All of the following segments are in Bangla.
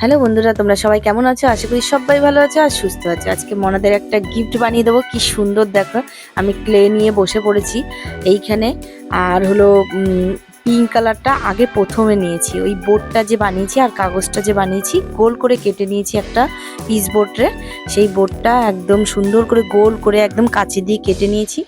হ্যালো বন্ধুরা, তোমরা সবাই কেমন আছো? আশা করি সবাই ভালো আছো আর সুস্থ আছো। আজকে মনাদের একটা গিফট বানিয়ে দেবো। কি সুন্দর, দেখো। আমি ক্লে নিয়ে বসে পড়েছি এইখানে। আর হলো পিঙ্ক কালারটা আগে প্রথমে নিয়েছি। ওই বোর্ডটা যে বানিয়েছি আর কাগজটা যে বানিয়েছি, গোল করে কেটে নিয়েছি একটা পিস বোর্ডে সেই বোর্ডটা একদম সুন্দর করে গোল করে একদম কাঁচি দিয়ে কেটে নিয়েছি।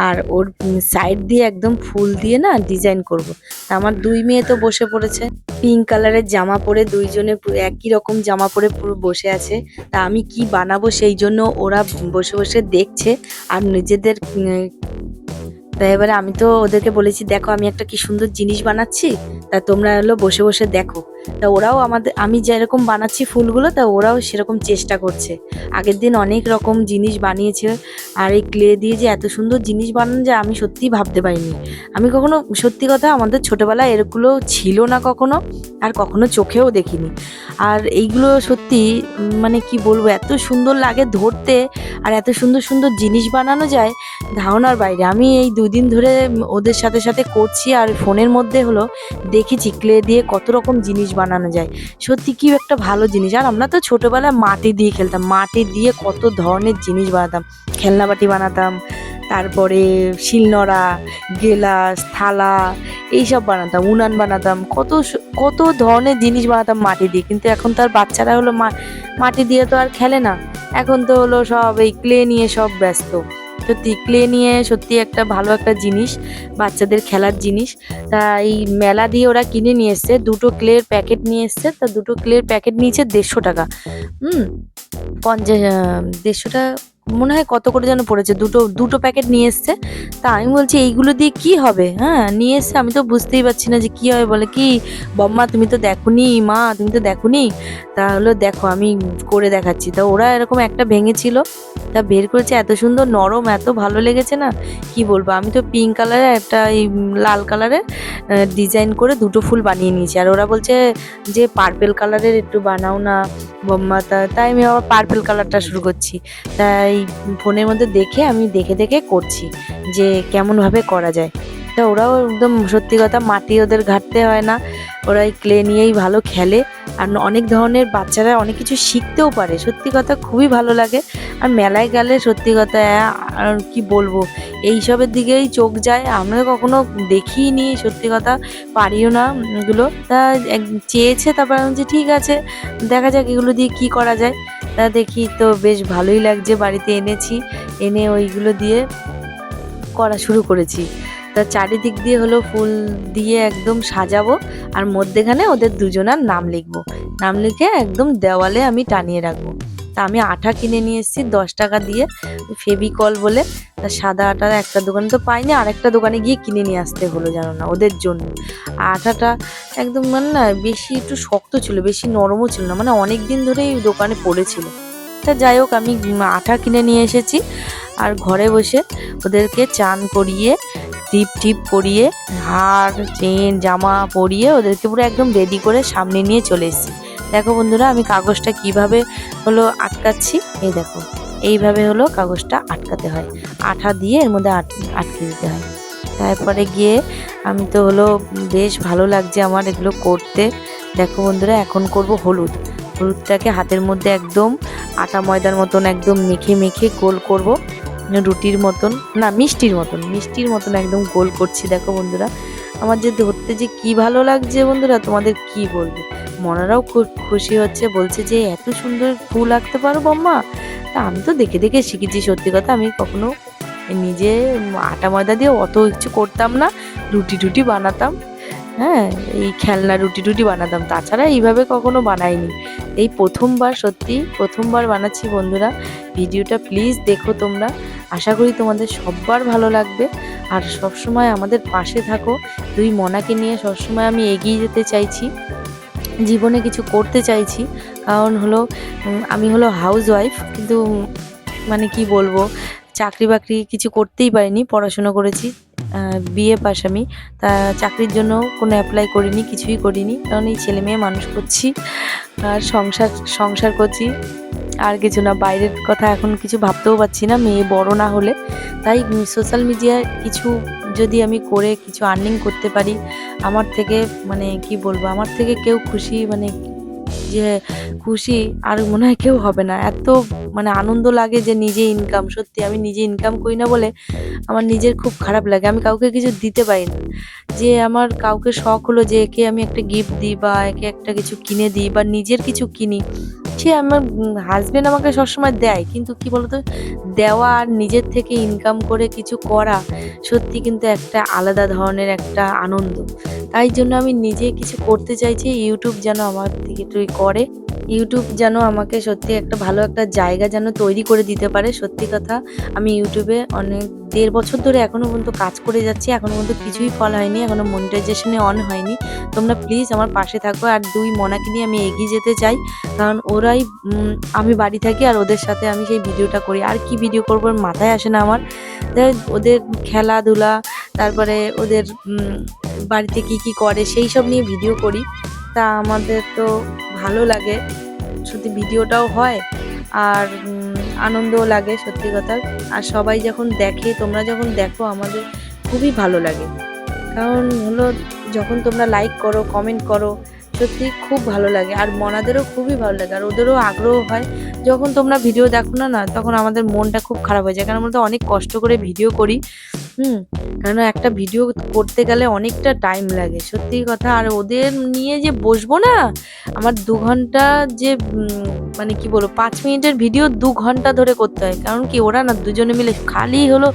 আর ওর সাইড দিয়ে একদম ফুল দিয়ে না ডিজাইন করব। আমার দুই মেয়ে তো বসে পড়েছে। পিঙ্ক কালারের জামা পরে দুইজনে একই রকম জামা পরে পুরো বসে আছে। তা আমি কি বানাবো সেই জন্য ওরা বসে বসে দেখছে। আর নিজেদের উম, তা এবারে আমি তো ওদেরকে বলেছি দেখো আমি একটা কি সুন্দর জিনিস বানাচ্ছি। তা তোমরা হলো বসে বসে দেখো। তা ওরাও আমাদের, আমি যেরকম বানাচ্ছি ফুলগুলো, তা ওরাও সেরকম চেষ্টা করছে। আগের দিন অনেক রকম জিনিস বানিয়েছে, আর এই ক্লে দিয়ে যে এত সুন্দর জিনিস বানানো যায়, আমি সত্যিই ভাবতে পারিনি। আমি কখনো, সত্যি কথা আমাদের ছোটোবেলায় এরগুলো ছিল না কখনো, আর কখনো চোখেও দেখিনি। আর এইগুলো সত্যি মানে কি বলব, এত সুন্দর লাগে ধরতে, আর এত সুন্দর সুন্দর জিনিস বানানো যায়, ধারণার বাইরে। আমি এই দুদিন ধরে ওদের সাথে সাথে করছি, আর ফোনের মধ্যে হলো, দেখেছি ক্লে দিয়ে কত রকম জিনিস বানানো যায়। সত্যি কি একটা ভালো জিনিস। আর আমরা তো ছোটোবেলায় মাটি দিয়ে খেলতাম। মাটি দিয়ে কত ধরনের জিনিস বানাতাম। খেলনাবাটি বানাতাম, তারপরে শিলনোড়া গেলাস থালা, এইসব বানাতাম, উনান বানাতাম, কত কত ধরনের জিনিস বানাতাম মাটি দিয়ে। কিন্তু এখন তো আর বাচ্চারা হলো মাটি দিয়ে তো আর খেলে না। এখন তো হলো সব এই ক্লে নিয়ে সব ব্যস্ত। সত্যি ক্লে নিয়ে সত্যি একটা ভালো একটা জিনিস, বাচ্চাদের খেলার জিনিস। তা এই মেলা দিয়ে ওরা কিনে নিয়ে এসছে, দুটো ক্লের প্যাকেট নিয়ে এসছে, তা দুটো ক্লের প্যাকেট নিয়েছে দেড়শো টাকা। হুম, পঞ্চাশ দেড়শো টাকা মনে হয় কত করে যেন পড়েছে, দুটো দুটো প্যাকেট নিয়ে এসছে। তা আমি বলছি, এইগুলো দিয়ে কি হবে? হ্যাঁ নিয়ে এসছে। আমি তো বুঝতেই পারছি না যে কি হবে। বলে কি, বম্মা, তুমি তো দেখোনি, মা, তুমি তো দেখোনি? তাহলে দেখো, আমি করে দেখাচ্ছি। তা ওরা এরকম একটা ভেঙেছিল। তা বের করেছে, এত সুন্দর, নরম, এত ভালো লেগেছে না? কি বলব? আমি তো পিঙ্ক কালারের একটা এই লাল কালারের ডিজাইন করে দুটো ফুল বানিয়ে নিয়েছি। আর ওরা বলছে যে পার্পেল কালারের একটু বানাও না বম্মা। তা, তাই আমি আবার পার্পেল কালারটা শুরু করছি। তাই ফোনের মধ্যে দেখে আমি দেখে দেখে করছি যে কেমনভাবে করা যায়। তা ওরাও একদম সত্যি কথা মাটি ওদের ঘাটতে হয় না। ওরা এই ক্লে নিয়েই ভালো খেলে। আর অনেক ধরনের বাচ্চারা অনেক কিছু শিখতেও পারে। সত্যি কথা খুবই ভালো লাগে। আর মেলায় গেলে সত্যি কথা, আর কি বলব, এইসবের দিকেই চোখ যায়। আমরা কখনো দেখিনি, সত্যি কথা পারিও না এগুলো। তা চেয়েছে তারপর বলছি, ঠিক আছে, দেখা যাক এগুলো দিয়ে কি করা যায়। তা দেখি তো বেশ ভালোই লাগছে, বাড়িতে এনেছি। এনে ওইগুলো দিয়ে করা শুরু করেছি। তা চারিদিক দিয়ে হলো ফুল দিয়ে একদম সাজাবো আর মধ্যেখানে ওদের দুজনার নাম লিখব। নাম লিখে একদম দেওয়ালে আমি টানিয়ে রাখব। তা আমি আঠা কিনে নিয়ে এসেছি, দশ টাকা দিয়ে ফেবিকল বলে। তা সাদা আটা একটা দোকানে তো পাইনি, আর একটা দোকানে গিয়ে কিনে নিয়ে আসতে হলো জানো না, ওদের জন্য। আটাটা একদম মানে না, বেশি একটু শক্ত ছিল, বেশি নরমও ছিল না মানে অনেক দিন ধরেই দোকানে পড়েছিল। তা যাই হোক, আমি আঠা কিনে নিয়ে এসেছি, আর ঘরে বসে ওদেরকে চান করিয়ে, টিপ টিপ করিয়ে, হার, চেন, জামা পরিয়ে ওদেরকে পুরো একদম রেডি করে সামনে নিয়ে চলে এসেছি। দেখো বন্ধুরা, আমি কাগজটা কীভাবে হলো আটকাচ্ছি? এই দেখো, এইভাবে হলো কাগজটা আটকাতে হয়। আঠা দিয়ে এর মধ্যে আট, আটকে দিতে হয়। তারপরে গিয়ে আমি তো হলো বেশ ভালো লাগছে আমার এগুলো করতে। দেখো বন্ধুরা, এখন করব হলুদ। হলুদটাকে হাতের মধ্যে একদম আটা ময়দার মতন একদম মেখে মেখে গোল করব। রুটির মতন, না, মিষ্টির মতন মিষ্টির মতন একদম গোল করছি। দেখো বন্ধুরা, আমার যে ধরতে যে কি ভালো লাগছে বন্ধুরা, তোমাদের কি বলব? মনারাও খুব খুশি হচ্ছে, বলছে যে, এত সুন্দর ফুল আঁকতে পারো বম্মা? তা আমি তো দেখে দেখে শিখেছি, সত্যি কথা। আমি কখনো নিজে আটা ময়দা দিয়ে অত কিছু করতাম না, রুটি টুটি বানাতাম। হ্যাঁ এই খেলনা, রুটি টুটি বানাতাম। তাছাড়া এইভাবে কখনো বানাইনি। এই প্রথমবার, সত্যি প্রথমবার বানাচ্ছি বন্ধুরা। ভিডিওটা প্লিজ দেখো তোমরা। আশা করি তোমাদের সববার ভালো লাগবে। আর সবসময় আমাদের পাশে থাকো। দুই মনাকে নিয়ে সবসময় আমি এগিয়ে যেতে চাইছি। জীবনে কিছু করতে চাইছি। কারণ হলো আমি হলো হাউস ওয়াইফ কিন্তু মানে কি বলব চাকরি বাকরি কিছু করতেই পারিনি, পড়াশুনো করেছি। বিএ পাস আমি। তা চাকরির জন্য কোনো অ্যাপ্লাই করিনি, কিছুই করিনি। কারণ এই ছেলে মেয়ে মানুষ করছি, আর সংসার সংসার করছি। আর কিছু না, বাইরের কথা এখন কিছু ভাবতেও পারছি না, মেয়ে বড় না হলে। তাই সোশ্যাল মিডিয়ায় কিছু যদি আমি করে কিছু আর্নিং করতে পারি, আমার থেকে মানে কি বলব, আমার থেকে কেউ খুশি মানে যে খুশি আর মনে হয় কেউ হবে না। এত মানে আনন্দ লাগে যে নিজে ইনকাম সত্যি আমি নিজে ইনকাম করি না বলে আমার নিজের খুব খারাপ লাগে। আমি কাউকে কিছু দিতে পারি না। যে আমার কাউকে শখ হলো যে একে আমি একটা গিফট দিই বা একে একটা কিছু কিনে দিই বা নিজের কিছু কিনি সে আমার হাজবেন্ড আমাকে সবসময় দেয়। কিন্তু কি বলতো, দেওয়া আর নিজের থেকে ইনকাম করে কিছু করা সত্যি কিন্তু একটা আলাদা ধরনের একটা আনন্দ। তাই জন্য আমি নিজে কিছু করতে চাইছি ইউটিউব যেন আমার দিকে তুই করে। ইউটিউব যেন আমাকে সত্যি একটা ভালো একটা জায়গা যেন তৈরি করে দিতে পারে। সত্যি কথা, আমি ইউটিউবে অনেক দেড় বছর ধরে এখনও পর্যন্ত কাজ করে যাচ্ছি, এখনও পর্যন্ত কিছুই ফল হয়নি, এখনও মনিটাইজেশনে অন হয়নি। তোমরা প্লিজ আমার পাশে থাকো আর দুই মনাকে নিয়ে আমি এগিয়ে যেতে চাই, কারণ ওরাই আমি বাড়ি থাকি আর ওদের সাথে আমি সেই ভিডিওটা করি। আর কি ভিডিও করব মাথায় আসে না আমার। ওদের খেলাধুলা, তারপরে ওদের বাড়িতে কি কি করে, সেই সব নিয়ে ভিডিও করি। তা আমাদের তো ভালো লাগে। সত্যি ভিডিওটাও হয়। আর আনন্দও লাগে সত্যি কথা। আর সবাই যখন দেখে, তোমরা যখন দেখো, আমাদের খুবই ভালো লাগে। কারণ হলো, যখন তোমরা লাইক করো কমেন্ট করো, সত্যি খুব ভালো লাগে। আর মনাদেরও খুবই ভালো লাগে। আর ওদেরও আগ্রহ হয়, যখন তোমরা ভিডিও দেখো না না, তখন আমাদের মনটা খুব খারাপ হয়ে যায়। কারণ আমরা তো অনেক কষ্ট করে ভিডিও করি। হুম। কেন একটা ভিডিও করতে গেলে অনেকটা টাইম লাগে। সত্যি কথা, আর ওদের নিয়ে যে বসবো না, আমার দু ঘণ্টা যে মানে কি বলব, পাঁচ মিনিটের ভিডিও দু ঘণ্টা ধরে করতে হয়। কারণ কি, ওরা না দুজনে মিলে খালি হলো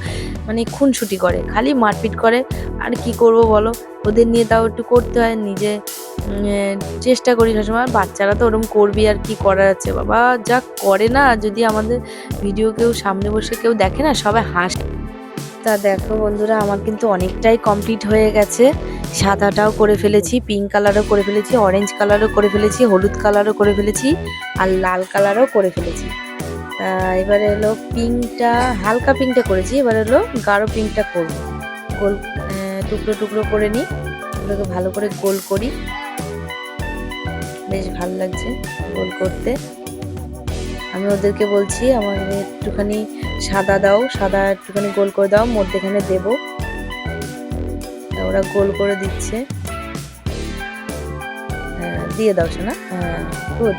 মানে খুনসুটি করে, খালি মারপিট করে। আর কি করব বলো? ওদের নিয়ে তাও একটু করতে হয়, নিজে চেষ্টা করি সবসময়। বাচ্চারা তো ওরকম করবি, আর কি করার আছে? বাবা যা করে না, যদি আমাদের ভিডিও কেউ সামনে বসে কেউ দেখে না, সবাই হাসে তা দেখো বন্ধুরা, আমার কিন্তু অনেকটাই কমপ্লিট হয়ে গেছে। সাদাটাও করে ফেলেছি পিঙ্ক কালারও করে ফেলেছি অরেঞ্জ কালারও করে ফেলেছি, হলুদ কালারও করে ফেলেছি, আর লাল কালারও করে ফেলেছি। তা এবারে হলো পিঙ্কটা হালকা পিঙ্কটা করেছি, এবারে হলো গাঢ় পিঙ্কটা করব। গোল টুকরো টুকরো করে নিই ওগুলোকে ভালো করে গোল করি। বেশ ভালো লাগছে গোল করতে। আমি ওদেরকে বলছি আমার একটুখানি সাদা দাও সাদা একটুখানি গোল করে দাও মধ্যেখানে দেবো। ওরা গোল করে দিচ্ছে। হ্যাঁ, দিয়ে দাও সোনা। হ্যাঁ গুড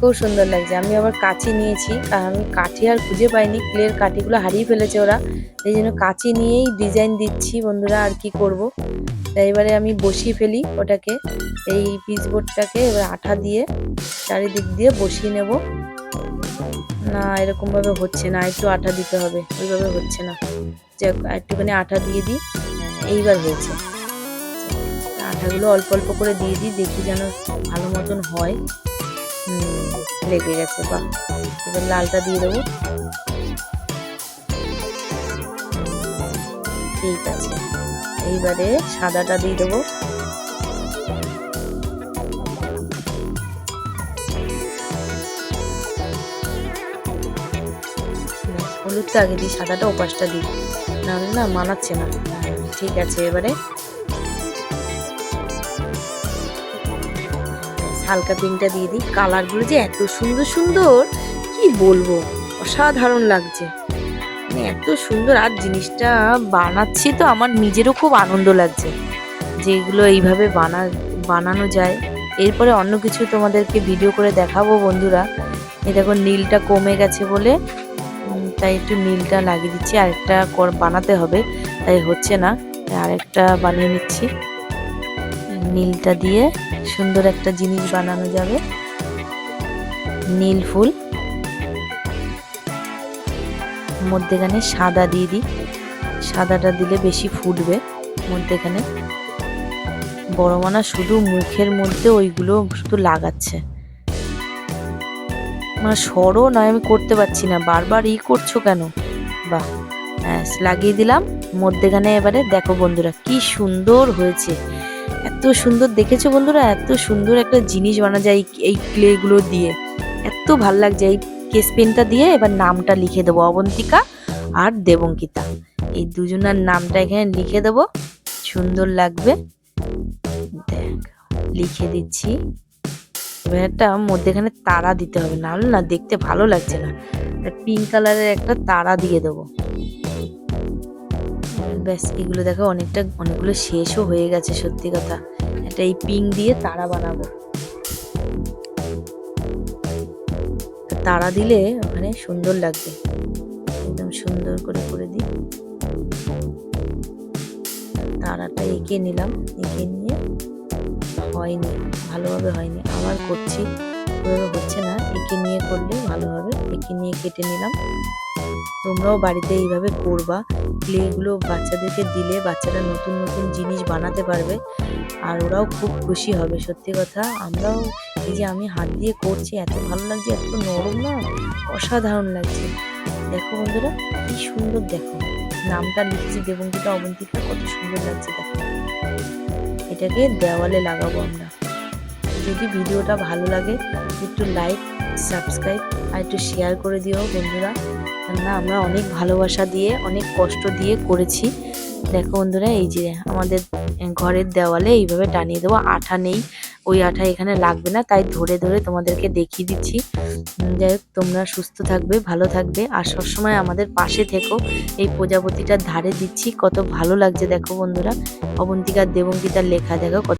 খুব সুন্দর লাগছে। আমি আবার কাঁচি নিয়েছি। আমি কাঠি আর খুঁজে পাইনি। ক্লের কাঠিগুলো হারিয়ে ফেলেছে ওরা। এই জন্য কাঁচি নিয়েই ডিজাইন দিচ্ছি বন্ধুরা আর কি করব। তাই এবারে আমি বসিয়ে ফেলি ওটাকে। এই পিচবোর্ডটাকে এবার আঠা দিয়ে চারিদিক দিয়ে বসিয়ে নেব। না এরকম ভাবে হচ্ছে না। একটু আঠা দিতে হবে, ওইভাবে হচ্ছে না। আর একটুখানি আঠা দিয়ে দিই, এইবার হয়েছে। আঠাগুলো অল্প অল্প করে দিয়ে দিই, দেখি যেন ভালো মতন হয়। লেগে গেছে, বাহ। এবার লালটা দিয়ে দেবো। ঠিক আছে। এইবারে সাদাটা দিয়ে দেবো। হলুদটা আগে দিই, সাদাটা ওপাশটা দিই। নাহলে না মানাচ্ছে না। ঠিক আছে, এবারে হালকা পিনটা দিয়ে দিই। কালারগুলো যে এত সুন্দর সুন্দর, কি বলব? অসাধারণ লাগছে। মানে এত সুন্দর, আর জিনিসটা বানাচ্ছি তো আমার নিজেরও খুব আনন্দ লাগছে যে এগুলো এইভাবে বানা, বানানো যায়। এরপরে অন্য কিছু তোমাদেরকে ভিডিও করে দেখাবো বন্ধুরা। এই দেখো, নীলটা কমে গেছে বলে। তাই একটু নীলটা লাগিয়ে দিচ্ছি, আরেকটা কর- বানাতে হবে, তাই হচ্ছে না। তাই আরেকটা বানিয়ে নিচ্ছি। নীলটা দিয়ে সুন্দর একটা জিনিস বানানো যাবে। নীল ফুল। মধ্যেখানে সাদা দিয়ে দিই। সাদাটা দিলে বেশি ফুটবে মধ্যেখানে। বড় মানা শুধু মুখের মধ্যে ওইগুলো শুধু লাগাচ্ছে। মানে সরো নয়, আমি করতে পারছি না। বারবার ই করছ কেন? বাহ ব্যাস লাগিয়ে দিলাম। মধ্যেখানে এবারে দেখো বন্ধুরা, কি সুন্দর হয়েছে। এত সুন্দর, দেখেছ বন্ধুরা? এত সুন্দর একটা জিনিস বানা যায় এই ক্লেগুলো দিয়ে। এত ভালো লাগছে। এই কেস পেনটা দিয়ে এবার নামটা লিখে দেবো, অবন্তিকা আর দেবঙ্কিতা। এই দুজনের নামটা এখানে লিখে দেবো। সুন্দর লাগবে। দেখ, লিখে দিচ্ছি। একটা মধ্যেখানে তারা দিতে হবে, নাহলে না দেখতে ভালো লাগছে না। পিঙ্ক কালারের একটা তারা দিয়ে দেবো। ব্যাস, এগুলো দেখো অনেকটা, অনেকগুলো শেষও হয়ে গেছে, সত্যি কথা। একটা এই পিঙ্ক দিয়ে তারা বানাবো। তারা দিলে ওখানে সুন্দর লাগবে। একদম সুন্দর করে করে দিই। তারাটা এঁকে নিলাম, এঁকে হয়নি, ভালোভাবে হয়নি। আবার করছি, ওইভাবে হচ্ছে না। এঁকে নিয়ে করলে ভালো হবে। এঁকে নিয়ে কেটে নিলাম। তোমরাও বাড়িতে এইভাবে করবা। ক্লেগুলো বাচ্চাদেরকে দিলে বাচ্চারা নতুন নতুন জিনিস বানাতে পারবে। আর ওরাও খুব খুশি হবে, সত্যি কথা। আমরাও এই যে আমি হাত দিয়ে করছি, এত ভালো লাগছে, এত নরম না, অসাধারণ লাগছে। দেখো বন্ধুরা, কি সুন্দর দেখো। নামটা লিখেছি দেবঙ্কিতা অবন্তিকা কত সুন্দর লাগছে দেখো। এটাকে দেওয়ালে লাগাবো আমরা। যদি ভিডিওটা ভালো লাগে, একটু লাইক সাবস্ক্রাইব আর একটু শেয়ার করে দিও বন্ধুরা। কেননা আমরা অনেক ভালোবাসা দিয়ে, অনেক কষ্ট দিয়ে করেছি। দেখো বন্ধুরা, এই যে আমাদের ঘরের দেওয়ালে এইভাবে টানিয়ে দেবো। আঠা নেই, ওই আঠা এখানে লাগবে না, তাই ধরে ধরে তোমাদেরকে দেখিয়ে দিচ্ছি। যাই হোক, তোমরা সুস্থ থাকবে, ভালো থাকবে। আর সবসময় আমাদের পাশে থেকো। এই প্রজাপতিটার ধারে দিচ্ছি, কত ভালো লাগছে। দেখো বন্ধুরা অবন্তিকার দেবঙ্কিতার লেখা, দেখো কত